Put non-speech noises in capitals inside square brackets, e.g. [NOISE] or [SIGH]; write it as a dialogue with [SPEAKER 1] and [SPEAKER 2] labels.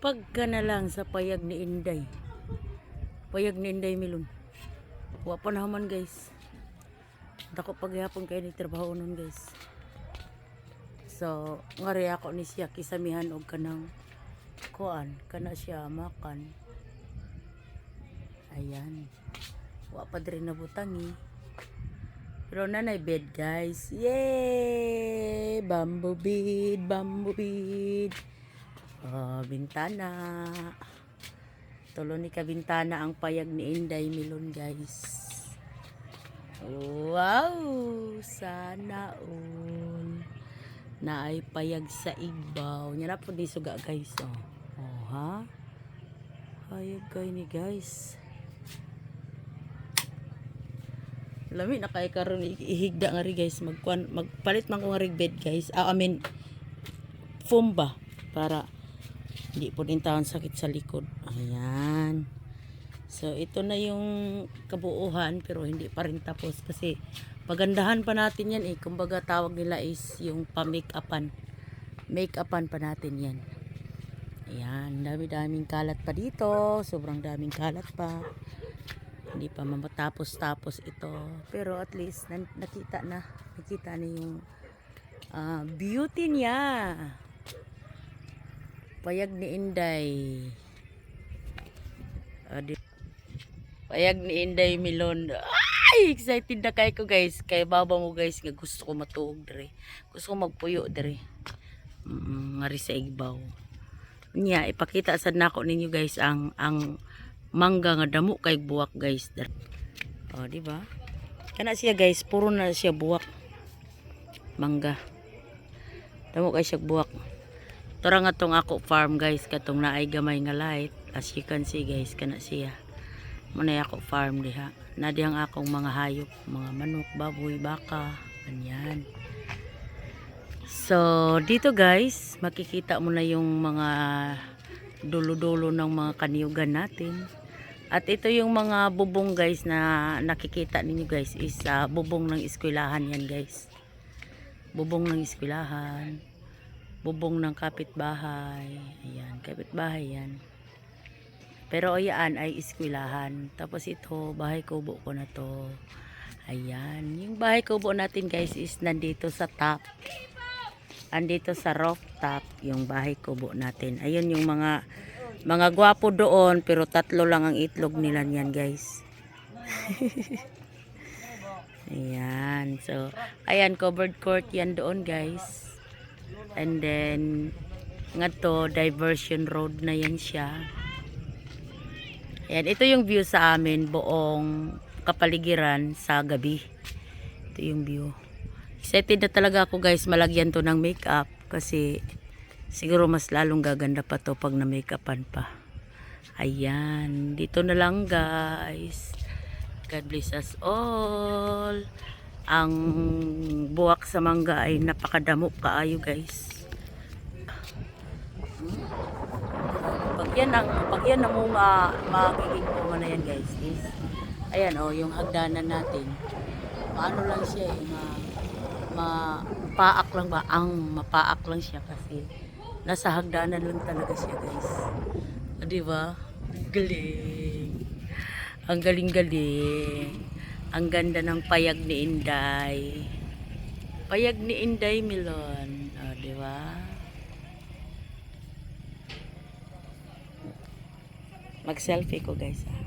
[SPEAKER 1] Pagka na lang sa payag ni Inday. Payag ni Inday Milon. Wa pa na man guys. Dako paghapon kayo ni trabaho nun guys. So, ngari ako ni siya kisamihan og kanang kuan, kana siya makan. Ayan. Wa pa diri na butangi. Pero nanay bed guys. Yay! Bamboo bed, bamboo bed. Oh, bintana. Tulo ni ka bintana ang payag ni Inday Milon guys. Wow! Sana all. Na ay payag sa igbaw. Nya na po ni suga guys. Oh, oh ha? Hayag kay ni guys. Lami na kay karon ihigda nga ri guys magkuan magpalit man ko nga bed guys. Ah, I mean foam ba para hindi po din taon sakit sa likod. Ayan. So ito na yung kabuuhan pero hindi pa rin tapos kasi pagandahan pa natin yan eh. Kumbaga tawag nila is yung pa-make-upan. Make-upan pa natin yan. Ayan, dami-daming kalat pa dito. Sobrang daming kalat pa. Hindi pa mamatapos-tapos ito. Pero at least nakita na. Nakita na yung ah, beauty niya. Payag ni Inday. Ah, di- Payag ni Inday Milon. Ay, excited na kay ko guys. Kay baba mo guys nga gusto ko matuog dire. Gusto ko magpuyo dire. Mm, ngari sa igbaw. Nya ipakita sad nako ninyo guys ang ang mangga nga damo kay buwak guys. Oh, di ba? Kana siya guys, puro na siya buwak. Mangga. Damo kay siya buwak. Tara nga tong ako farm guys, katong naay gamay nga light. As you can see guys, kana siya. Muna ako farm diha. Na dihang akong mga hayop, mga manok, baboy, baka, ganyan. So, dito guys, makikita mo na yung mga dulo-dulo ng mga kaniyugan natin. At ito yung mga bubong guys na nakikita ninyo guys is ah, bubong ng eskwelahan yan guys. Bubong ng eskwelahan. Bubong ng kapitbahay. Ayan, kapitbahay yan. Pero ayan ay eskwelahan. Tapos ito, bahay kubo ko na to. Ayan. Yung bahay kubo natin guys is nandito sa top. Andito sa rooftop yung bahay kubo natin. Ayun yung mga mga gwapo doon pero tatlo lang ang itlog nila niyan guys. [LAUGHS] ayan. So, ayan covered court yan doon guys. And then nga to diversion road na yan siya. Ayan, ito yung view sa amin buong kapaligiran sa gabi. Ito yung view. Excited na talaga ako guys malagyan to ng makeup kasi siguro mas lalong gaganda pa to pag na makeupan pa. Ayan, dito na lang guys. God bless us all. Ang buwak sa mangga ay napakadamo kaayo guys. Pag yan ang pag yan ang mga magiging na yan guys is ayan oh yung hagdanan natin. Paano lang siya eh, ma, mapaak lang ba? Ang mapaak lang siya kasi nasa hagdanan lang talaga siya guys. Di ba? Galing. Ang galing-galing. Ang ganda ng payag ni Inday. Payag ni Inday Milon. O, di ba? Mag-selfie ko guys. ah.